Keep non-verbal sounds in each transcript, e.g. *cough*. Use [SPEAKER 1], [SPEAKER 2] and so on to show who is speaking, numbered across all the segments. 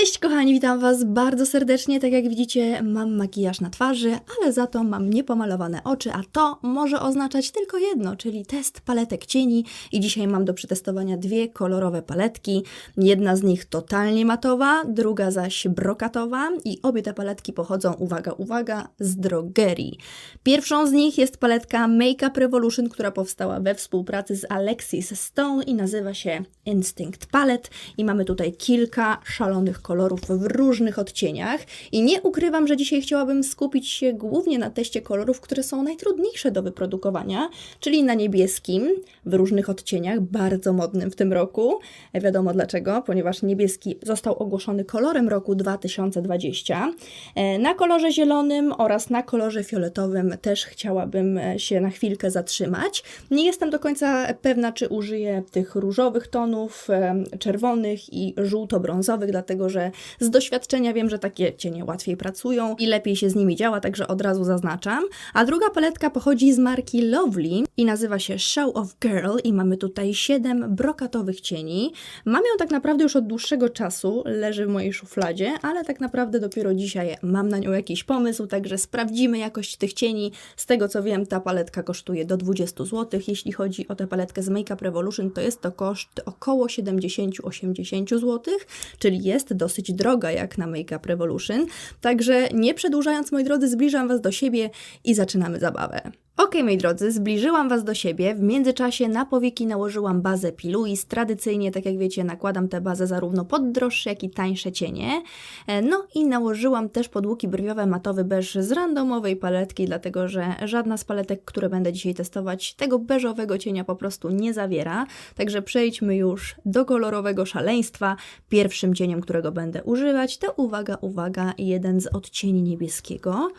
[SPEAKER 1] Cześć kochani, witam Was bardzo serdecznie. Tak jak widzicie, mam makijaż na twarzy, ale za to mam niepomalowane oczy, a to może oznaczać tylko jedno, czyli test paletek cieni. I dzisiaj mam do przetestowania dwie kolorowe paletki. Jedna z nich totalnie matowa, druga zaś brokatowa i obie te paletki pochodzą, uwaga, uwaga, z drogerii. Pierwszą z nich jest paletka Makeup Revolution, która powstała we współpracy z Alexis Stone i nazywa się Instinct Palette i mamy tutaj kilka szalonych kolorów w różnych odcieniach i nie ukrywam, że dzisiaj chciałabym skupić się głównie na teście kolorów, które są najtrudniejsze do wyprodukowania, czyli na niebieskim w różnych odcieniach, bardzo modnym w tym roku. Wiadomo dlaczego, ponieważ niebieski został ogłoszony kolorem roku 2020. E, Na kolorze zielonym oraz na kolorze fioletowym też chciałabym e, się na chwilkę zatrzymać. Nie jestem do końca pewna, czy użyję tych różowych tonów, em, czerwonych i żółto-brązowych, dlatego że z doświadczenia wiem, że takie cienie łatwiej pracują i lepiej się z nimi działa, także od razu zaznaczam. A druga paletka pochodzi z marki Lovely i nazywa się Show of Girl i mamy tutaj 7 brokatowych cieni. Mam ją tak naprawdę już od dłuższego czasu, leży w mojej szufladzie, ale tak naprawdę dopiero dzisiaj mam na nią jakiś pomysł, także sprawdzimy jakość tych cieni. Z tego co wiem, ta paletka kosztuje do 20 zł. Jeśli chodzi o tę paletkę z Makeup Revolution, to jest to koszt około 70-80 zł, czyli jest dosyć droga jak na Makeup Revolution. Także nie przedłużając, moi drodzy, zbliżam Was do siebie i zaczynamy zabawę. Ok, moi drodzy, zbliżyłam Was do siebie. W międzyczasie na powieki nałożyłam bazę Piluis. Tradycyjnie, tak jak wiecie, nakładam tę bazę zarówno pod droższe, jak i tańsze cienie. E, No i nałożyłam też pod łuki brwiowe matowy beż z randomowej paletki, dlatego że żadna z paletek, które będę dzisiaj testować, tego beżowego cienia po prostu nie zawiera. Także przejdźmy już do kolorowego szaleństwa. Pierwszym cieniem, którego będę używać, to uwaga, uwaga, jeden z odcieni niebieskiego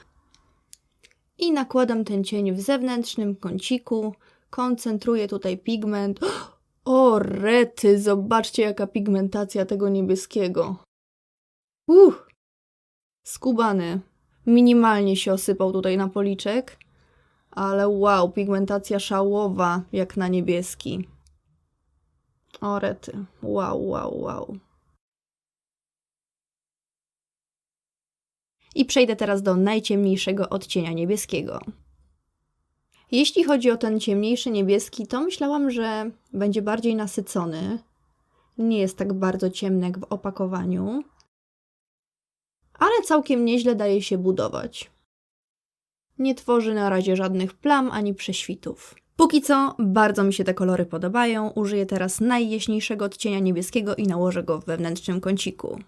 [SPEAKER 1] i nakładam ten cień w zewnętrznym kąciku. Koncentruję tutaj pigment. *gasps* O, rety, zobaczcie jaka pigmentacja tego niebieskiego. Uff, skubany. Minimalnie się osypał tutaj na policzek, ale wow, pigmentacja szałowa jak na niebieski. O, rety. Wow, wow, wow. I przejdę teraz do najciemniejszego odcienia niebieskiego. Jeśli chodzi o ten ciemniejszy niebieski, to myślałam, że będzie bardziej nasycony. Nie jest tak bardzo ciemny jak w opakowaniu, ale całkiem nieźle daje się budować. Nie tworzy na razie żadnych plam ani prześwitów. Póki co bardzo mi się te kolory podobają. Użyję teraz najjaśniejszego odcienia niebieskiego i nałożę go w wewnętrznym kąciku.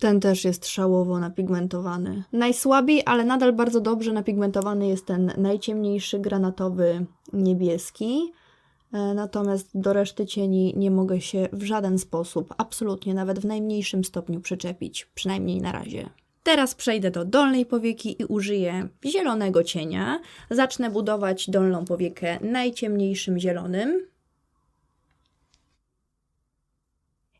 [SPEAKER 1] Ten też jest szałowo napigmentowany. Najsłabiej, ale nadal bardzo dobrze napigmentowany jest ten najciemniejszy granatowy niebieski. E, Natomiast do reszty cieni nie mogę się w żaden sposób, absolutnie nawet w najmniejszym stopniu przyczepić, przynajmniej na razie. Teraz przejdę do dolnej powieki i użyję zielonego cienia. Zacznę budować dolną powiekę najciemniejszym zielonym.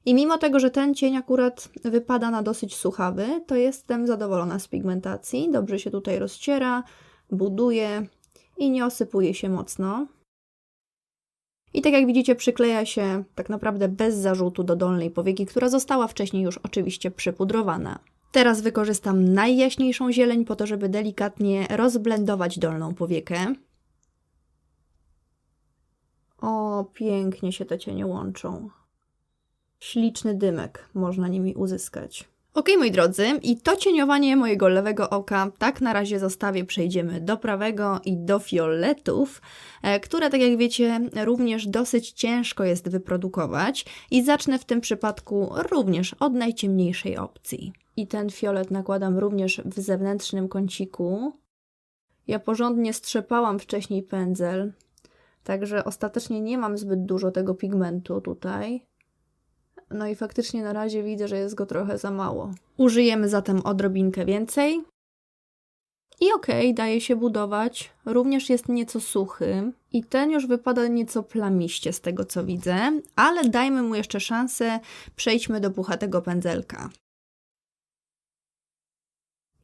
[SPEAKER 1] I mimo tego, że ten cień akurat wypada na dosyć suchawy, to jestem zadowolona z pigmentacji. Dobrze się tutaj rozciera, buduje i nie osypuje się mocno. I tak jak widzicie, przykleja się tak naprawdę bez zarzutu do dolnej powieki, która została wcześniej już oczywiście przypudrowana. Teraz wykorzystam najjaśniejszą zieleń po to, żeby delikatnie rozblendować dolną powiekę. O, pięknie się te cienie łączą śliczny dymek można nimi uzyskać. Ok, moi drodzy, i to cieniowanie mojego lewego oka tak na razie zostawię. Przejdziemy do prawego i do fioletów, e, które, tak jak wiecie, również dosyć ciężko jest wyprodukować. I zacznę w tym przypadku również od najciemniejszej opcji. I ten fiolet nakładam również w zewnętrznym kąciku. Ja porządnie strzepałam wcześniej pędzel, także ostatecznie nie mam zbyt dużo tego pigmentu tutaj. No i faktycznie na razie widzę, że jest go trochę za mało. Użyjemy zatem odrobinkę więcej. I okej, okay, daje się budować. Również jest nieco suchy. I ten już wypada nieco plamiście z tego co widzę, ale dajmy mu jeszcze szansę. Przejdźmy do puchatego pędzelka.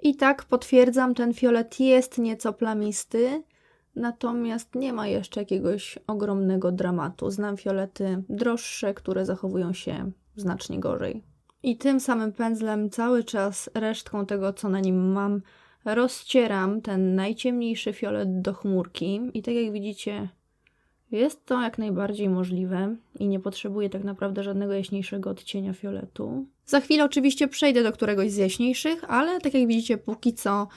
[SPEAKER 1] I tak potwierdzam, ten fiolet jest nieco plamisty. Natomiast nie ma jeszcze jakiegoś ogromnego dramatu. Znam fiolety droższe, które zachowują się znacznie gorzej. I tym samym pędzlem cały czas resztką tego, co na nim mam, rozcieram ten najciemniejszy fiolet do chmurki. I tak jak widzicie, jest to jak najbardziej możliwe i nie potrzebuję tak naprawdę żadnego jaśniejszego odcienia fioletu. Za chwilę oczywiście przejdę do któregoś z jaśniejszych, ale tak jak widzicie, póki co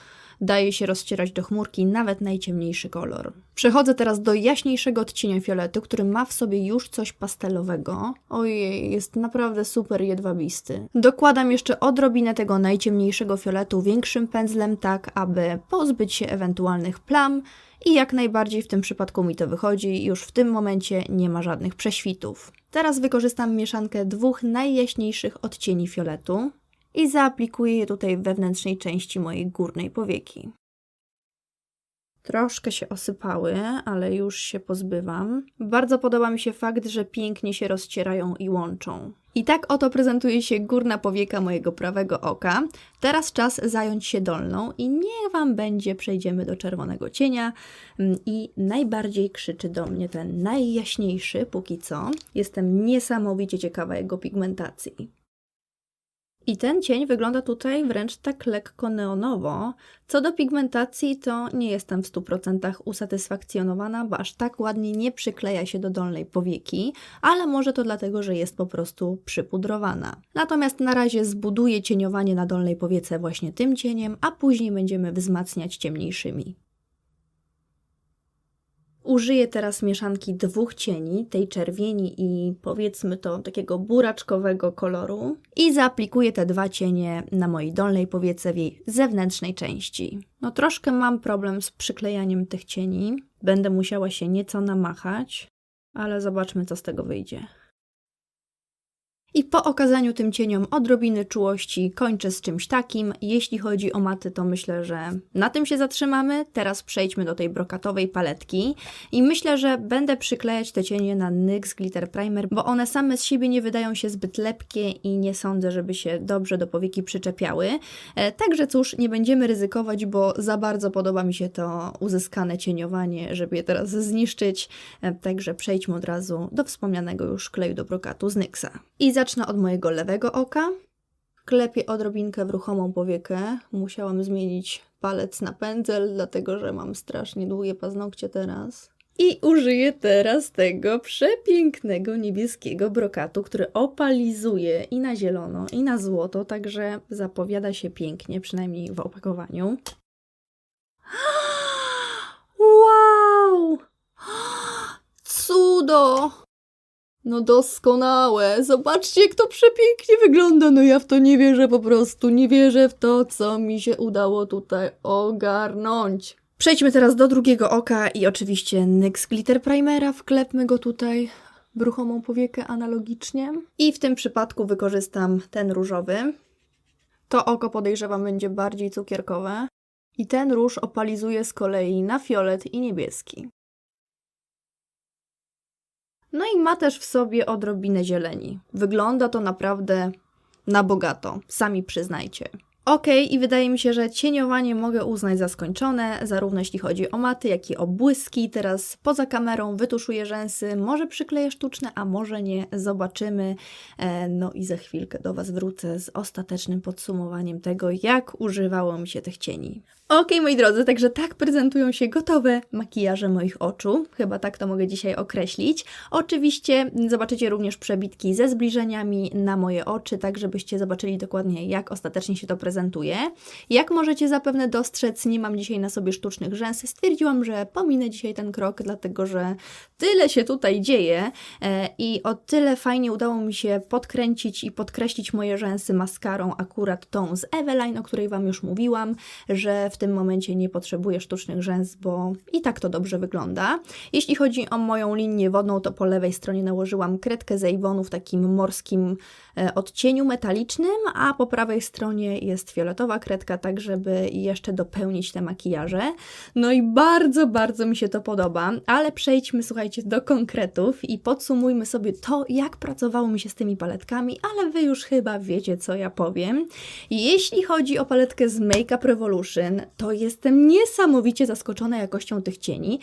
[SPEAKER 1] daje się rozcierać do chmurki nawet najciemniejszy kolor. Przechodzę teraz do jaśniejszego odcienia fioletu, który ma w sobie już coś pastelowego. Ojej, jest naprawdę super jedwabisty. Dokładam jeszcze odrobinę tego najciemniejszego fioletu większym pędzlem, tak aby pozbyć się ewentualnych plam i jak najbardziej w tym przypadku mi to wychodzi, już w tym momencie nie ma żadnych prześwitów. Teraz wykorzystam mieszankę dwóch najjaśniejszych odcieni fioletu i zaaplikuję je tutaj w wewnętrznej części mojej górnej powieki. Troszkę się osypały, ale już się pozbywam. Bardzo podoba mi się fakt, że pięknie się rozcierają i łączą. I tak oto prezentuje się górna powieka mojego prawego oka. Teraz czas zająć się dolną i niech Wam będzie, przejdziemy do czerwonego cienia. Mm, I najbardziej krzyczy do mnie ten najjaśniejszy póki co. Jestem niesamowicie ciekawa jego pigmentacji. I ten cień wygląda tutaj wręcz tak lekko neonowo. Co do pigmentacji, to nie jestem w 100% usatysfakcjonowana, bo aż tak ładnie nie przykleja się do dolnej powieki, ale może to dlatego, że jest po prostu przypudrowana. Natomiast na razie zbuduję cieniowanie na dolnej powiece właśnie tym cieniem, a później będziemy wzmacniać ciemniejszymi. Użyję teraz mieszanki dwóch cieni, tej czerwieni i powiedzmy to takiego buraczkowego koloru i zaaplikuję te dwa cienie na mojej dolnej powiece w jej zewnętrznej części. No troszkę mam problem z przyklejaniem tych cieni, będę musiała się nieco namachać, ale zobaczmy co z tego wyjdzie. I po okazaniu tym cieniom odrobiny czułości kończę z czymś takim. Jeśli chodzi o maty, to myślę, że na tym się zatrzymamy. Teraz przejdźmy do tej brokatowej paletki. I myślę, że będę przyklejać te cienie na NYX Glitter Primer, bo one same z siebie nie wydają się zbyt lepkie i nie sądzę, żeby się dobrze do powieki przyczepiały. E, także cóż, nie będziemy ryzykować, bo za bardzo podoba mi się to uzyskane cieniowanie, żeby je teraz zniszczyć. E, także przejdźmy od razu do wspomnianego już kleju do brokatu z NYXa. I zacznę od mojego lewego oka. Klepię odrobinkę w ruchomą powiekę. Musiałam zmienić palec na pędzel, dlatego że mam strasznie długie paznokcie teraz. I użyję teraz tego przepięknego niebieskiego brokatu, który opalizuje i na zielono, i na złoto, także zapowiada się pięknie, przynajmniej w opakowaniu. *gasps* Wow! *gasps* Cudo! No doskonałe. Zobaczcie, jak to przepięknie wygląda. No ja w to nie wierzę po prostu. Nie wierzę w to, co mi się udało tutaj ogarnąć. Przejdźmy teraz do drugiego oka i oczywiście NYX Glitter Primera. Wklepmy go tutaj w ruchomą powiekę analogicznie. I w tym przypadku wykorzystam ten różowy. To oko podejrzewam będzie bardziej cukierkowe. I ten róż opalizuje z kolei na fiolet i niebieski. No i ma też w sobie odrobinę zieleni. Wygląda to naprawdę na bogato, sami przyznajcie. Ok, i wydaje mi się, że cieniowanie mogę uznać za skończone, zarówno jeśli chodzi o maty, jak i o błyski. Teraz poza kamerą wytuszuję rzęsy, może przykleję sztuczne, a może nie, zobaczymy. E, no i za chwilkę do Was wrócę z ostatecznym podsumowaniem tego, jak używało mi się tych cieni. Ok, moi drodzy, także tak prezentują się gotowe makijaże moich oczu. Chyba tak to mogę dzisiaj określić. Oczywiście zobaczycie również przebitki ze zbliżeniami na moje oczy, tak żebyście zobaczyli dokładnie, jak ostatecznie się to prezentuje. Jak możecie zapewne dostrzec, nie mam dzisiaj na sobie sztucznych rzęs. Stwierdziłam, że pominę dzisiaj ten krok, dlatego że tyle się tutaj dzieje e, i o tyle fajnie udało mi się podkręcić i podkreślić moje rzęsy maskarą, akurat tą z Eveline, o której Wam już mówiłam, że w w tym momencie nie potrzebuję sztucznych rzęs, bo i tak to dobrze wygląda. Jeśli chodzi o moją linię wodną, to po lewej stronie nałożyłam kredkę z Avonu w takim morskim odcieniu metalicznym, a po prawej stronie jest jest fioletowa kredka, tak żeby jeszcze dopełnić te makijaże. No i bardzo, bardzo mi się to podoba, ale przejdźmy, słuchajcie, do konkretów i podsumujmy sobie to, jak pracowało mi się z tymi paletkami, ale wy już chyba wiecie, co ja powiem. Jeśli chodzi o paletkę z Makeup Revolution, to jestem niesamowicie zaskoczona jakością tych cieni.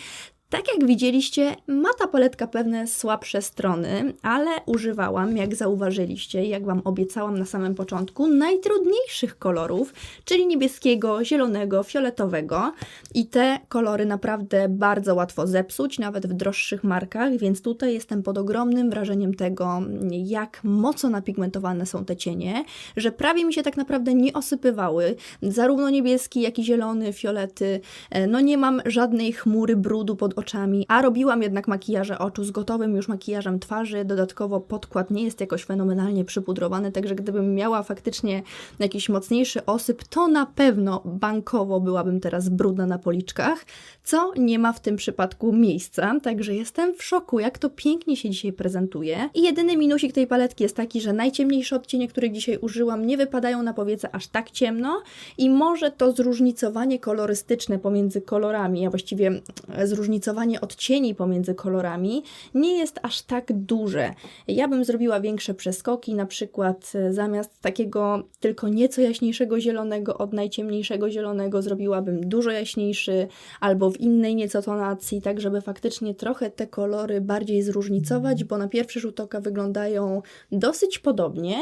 [SPEAKER 1] Tak jak widzieliście, ma ta paletka pewne słabsze strony, ale używałam, jak zauważyliście, jak Wam obiecałam na samym początku, najtrudniejszych kolorów, czyli niebieskiego, zielonego, fioletowego. I te kolory naprawdę bardzo łatwo zepsuć, nawet w droższych markach, więc tutaj jestem pod ogromnym wrażeniem tego, jak mocno napigmentowane są te cienie, że prawie mi się tak naprawdę nie osypywały. Zarówno niebieski, jak i zielony, fiolety. E, No nie mam żadnej chmury brudu pod oczami, a robiłam jednak makijaże oczu z gotowym już makijażem twarzy. Dodatkowo podkład nie jest jakoś fenomenalnie przypudrowany, także gdybym miała faktycznie jakiś mocniejszy osyp, to na pewno bankowo byłabym teraz brudna na policzkach, co nie ma w tym przypadku miejsca, także jestem w szoku, jak to pięknie się dzisiaj prezentuje. I jedyny minusik tej paletki jest taki, że najciemniejsze odcienie, których dzisiaj użyłam, nie wypadają na powiece aż tak ciemno i może to zróżnicowanie kolorystyczne pomiędzy kolorami, a właściwie zróżnicowanie odcieni pomiędzy kolorami nie jest aż tak duże. Ja bym zrobiła większe przeskoki, na przykład e, zamiast takiego tylko nieco jaśniejszego zielonego od najciemniejszego zielonego zrobiłabym dużo jaśniejszy albo w innej nieco tonacji, tak żeby faktycznie trochę te kolory bardziej zróżnicować, bo na pierwszy rzut oka wyglądają dosyć podobnie,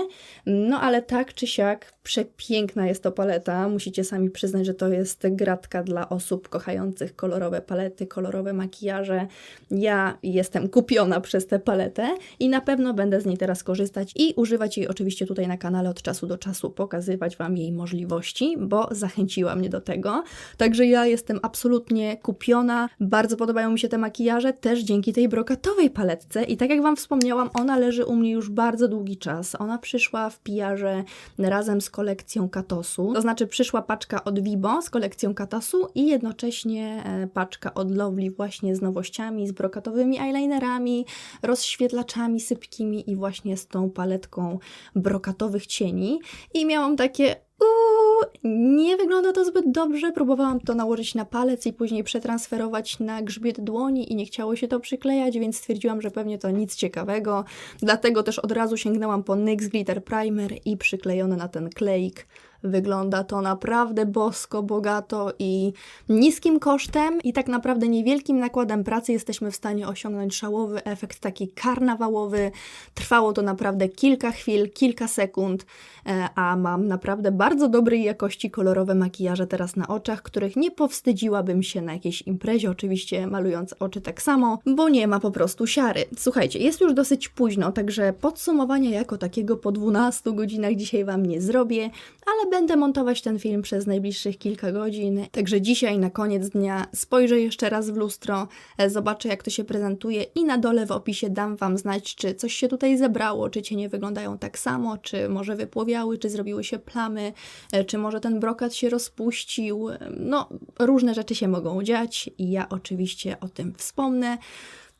[SPEAKER 1] no ale tak czy siak przepiękna jest to paleta. Musicie sami przyznać, że to jest gratka dla osób kochających kolorowe palety, kolorowe makijaże. Ja jestem kupiona przez tę paletę i na pewno będę z niej teraz korzystać i używać jej oczywiście tutaj na kanale od czasu do czasu, pokazywać Wam jej możliwości, bo zachęciła mnie do tego. Także ja jestem absolutnie kupiona. Bardzo podobają mi się te makijaże, też dzięki tej brokatowej paletce i tak jak Wam wspomniałam, ona leży u mnie już bardzo długi czas. Ona przyszła w pijarze razem z kolekcją Katosu, to znaczy przyszła paczka od Vibo z kolekcją Katosu i jednocześnie e, paczka od Lovely właśnie z nowościami, z brokatowymi eyelinerami, rozświetlaczami sypkimi i właśnie z tą paletką brokatowych cieni i miałam takie Uuu, nie wygląda to zbyt dobrze. Próbowałam to nałożyć na palec i później przetransferować na grzbiet dłoni i nie chciało się to przyklejać, więc stwierdziłam, że pewnie to nic ciekawego. Dlatego też od razu sięgnęłam po NYX Glitter Primer i przyklejony na ten kleik. Wygląda to naprawdę bosko, bogato i niskim kosztem i tak naprawdę niewielkim nakładem pracy jesteśmy w stanie osiągnąć szałowy efekt taki karnawałowy. Trwało to naprawdę kilka chwil, kilka sekund, e, a mam naprawdę bardzo dobrej jakości kolorowe makijaże teraz na oczach, których nie powstydziłabym się na jakiejś imprezie, oczywiście malując oczy tak samo, bo nie ma po prostu siary. Słuchajcie, jest już dosyć późno, także podsumowania jako takiego po 12 godzinach dzisiaj Wam nie zrobię, ale będę montować ten film przez najbliższych kilka godzin. Także dzisiaj na koniec dnia spojrzę jeszcze raz w lustro, e, zobaczę jak to się prezentuje i na dole w opisie dam Wam znać, czy coś się tutaj zebrało, czy cienie wyglądają tak samo, czy może wypłowiały, czy zrobiły się plamy, e, czy może ten brokat się rozpuścił. No, różne rzeczy się mogą dziać i ja oczywiście o tym wspomnę.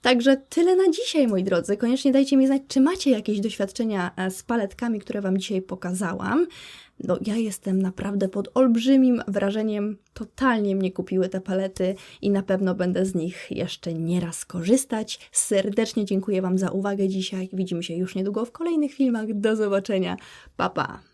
[SPEAKER 1] Także tyle na dzisiaj, moi drodzy. Koniecznie dajcie mi znać, czy macie jakieś doświadczenia e, z paletkami, które Wam dzisiaj pokazałam. No, ja jestem naprawdę pod olbrzymim wrażeniem. Totalnie mnie kupiły te palety i na pewno będę z nich jeszcze nieraz korzystać. Serdecznie dziękuję Wam za uwagę dzisiaj. Widzimy się już niedługo w kolejnych filmach. Do zobaczenia. Pa, pa.